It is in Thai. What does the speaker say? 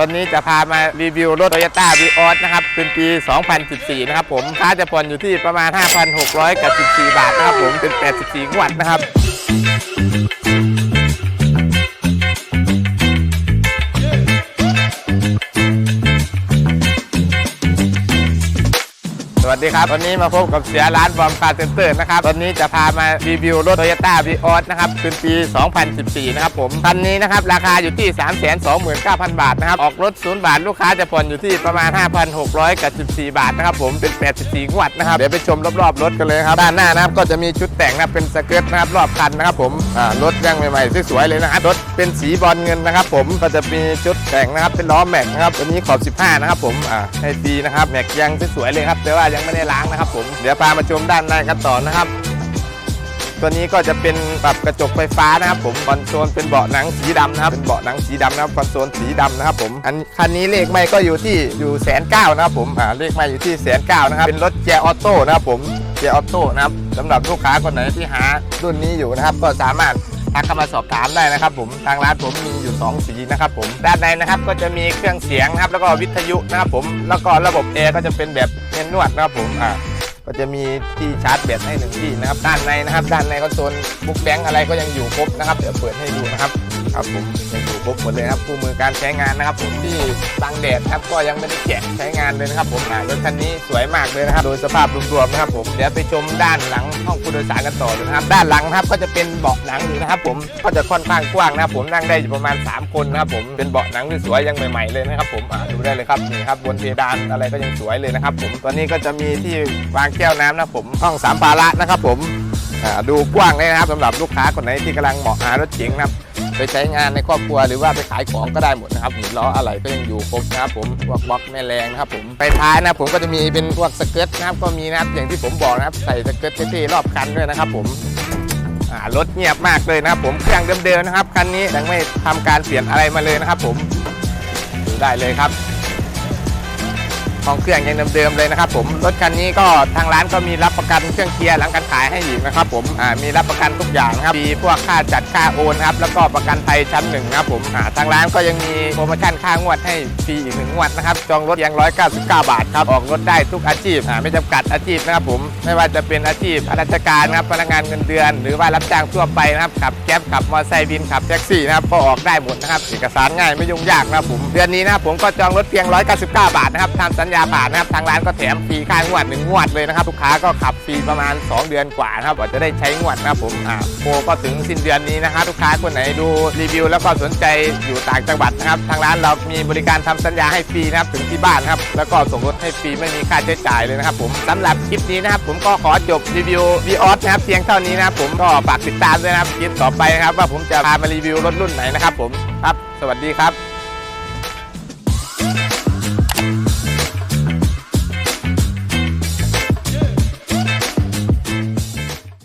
วันนี้จะพามารีวิวรถ Toyota v ีออสนะครับ เป็นปี 2014 นะครับผมค่าจะผ่อนอยู่ที่ประมาณ 5,600กับ14 บาทนะครับผม เป็น 84งวดนะครับ สวัสดีครับ วันนี้มาพบกับเสียร้านบอมคาร์เซ็นเตอร์นะครับ วันนี้จะพามารีวิวรถ Toyota v ีออสนะครับเป็นปี 2014 นะครับผมคันนี้นะครับ ราคาอยู่ที่ 329,000 บาทนะครับ ออกรถศูนบาท ลูกค้าจะผ่อนอยู่ที่ประมาณ 5,600 กับ 14 บาทนะครับผมเป็น 84 งวดนะครับ เดี๋ยวไปชมรอบๆรถกันเลยครับด้านหน้านะครับก็จะมีชุดแต่งนะครับเป็นสเกิร์ตนะครับรอบคันนะครับผมอ่ารถยังใหม่ๆสวยๆเลยนะครับรถเป็นสีบอลเงินนะครับ ผมก็จะมีชุดแต่งนะครับเป็นล้อแม็กนะครับตัวนี้ขอบ 15 นะครับผมอ่าให้ฟรีนะครับแม็กยังสวยๆเลยครับแต่ว่ายังไม่ได้ล้างนะครับผมเดี๋ยวพามาชมด้านในกันต่อนะครับ ตัวนี้ก็จะเป็นปรับกระจกไฟฟ้านะครับ ผมคอนโซลเป็นเบาะหนังสีดำนะครับเป็นเบาะหนังสีดำนะครับคอนโซลสีดำนะครับ ผมอันคันนี้เลขไม่ก็อยู่ที่อยู่แสนเก้านะครับ ผมอ่าเลขไม่อยู่ที่แสนเก้านะครับเป็นรถเกียร์ออโต้นะครับผมเกียร์ออโต้นะครับสำหรับลูกค้าคนไหนที่หารุ่นนี้อยู่นะครับ ก็สามารถ ทักเข้ามาสอบถามได้นะครับ ผมทางร้านผมมีอยู่ 2 สีนะครับผมด้านในนะครับก็จะมีเครื่องเสียงนะครับแล้วก็วิทยุนะครับผมแล้วก็ระบบแอร์ก็จะเป็นแบบเมนนวดนะครับผมอ่าก็จะมีที่ชาร์จแบตให้หนึ่งที่นะครับด้านในนะครับ ด้านในก็โซนบุ๊กแบงค์อะไรก็ยังอยู่ครบนะครับเดี๋ยวเปิดให้ดูนะครับ ครับผมยังอยู่ครบหมดเลยครับคู่มือการใช้งานนะครับ ผมที่บังแดดครับก็ยังไม่ได้แกะใช้งานเลยนะครับ ผมรถคันนี้สวยมากเลยนะครับ โดยสภาพรวมๆนะครับ ผมเดี๋ยวไปชมด้านหลังห้องผู้โดยสารกันต่อเลยนะครับ ด้านหลังครับก็จะเป็นเบาะหนังอยู่นะครับ ผมก็จะค่อนข้างกว้างนะครับ ผมนั่งได้อยู่ประมาณ 3 คนนะครับ ผมเป็นเบาะหนังที่สวยยังใหม่ๆเลยนะครับ ผมดูได้เลยครับนี่ครับบนเพดานอะไรก็ยังสวยเลยนะครับ ผมตัวนี้ก็จะมีที่วางแก้วน้ำนะครับผมห้องสามภาระนะครับ ผมดูกว้างเลยนะครับสำหรับลูกค้าคนไหนที่กำลังเหมาะหารถเก๋งนะครับ ไปใช้งานในครอบครัวหรือว่าไปขายของก็ได้หมดนะครับหนีล้ออะไรก็ยังอยู่ครบนะครับผมพวกบล็อกแม่แรงนะครับผมไปท้ายนะผมก็จะมีเป็นพวกสเกิร์ตนะครับก็มีนะครับอย่างที่ผมบอกนะครับใส่สเกิร์ตเท่ๆรอบคันด้วยนะครับผมรถเงียบมากเลยนะครับผมเครื่องเดิมๆนะครับคันนี้ยังไม่ทำการเปลี่ยนอะไรมาเลยนะครับผมดูได้เลยครับ ของเครื่องยังเดิมๆเลยนะครับผมรถคันนี้ก็ทางร้านก็มีรับประกันเครื่องเกียร์หลังการขายให้อีกนะครับผมมีรับประกันทุกอย่างครับมีพวกค่าจัดค่าโอนครับแล้วก็ประกันภัยชั้นหนึ่งนะครับผมทางร้านก็ยังมีโปรโมชั่นค่างวดให้ฟรีอีกหนึ่งงวดนะครับจองรถเพียง199 บาทครับออกรถได้ทุกอาชีพไม่จำกัดอาชีพนะครับผมไม่ว่าจะเป็นอาชีพราชการนครับพนักงานเงินเดือน หรือว่ารับจ้างทั่วไปนะครับขับแก๊ปขับมอเตอร์ไซค์บินขับแท็กซี่นะครับก็ออกได้หมดนะครับเอกสารง่ายไม่ยุ่งยากนะครับผมเดือนนี้นะครับผมก็จองรถเพียง 199 บาทนะครับทำสัญญาผ่านนะครับทางร้านก็แถมฟรีค่างวดหนึ่งงวดเลยนะครับลูกค้าก็ขับฟรีประมาณ 2 เดือนกว่านะครับกว่าจะได้ใช้งวดนะครับผมอ่าโปรก็ถึงสิ้นเดือนนี้นะครับลูกค้าคนไหนดูรีวิว แล้วก็สนใจอยู่ต่างจังหวัดนะครับทางร้านเรามีบริการทำสัญญาให้ฟรีนะครับถึงที่บ้านครับแล้วก็ส่งรถให้ฟรีไม่มีค่าใช้จ่ายเลยนะครับผมสำหรับคลิปนี้นะครับผมก็ขอจบรีวิววีออสนะครับเพียงเท่านี้นะครับผมก็ฝากติดตามด้วยนะครับคลิปต่อไปนะครับว่าผมจะพามารีวิวรถรุ่นไหนนะครับผมครับ สวัสดีครับ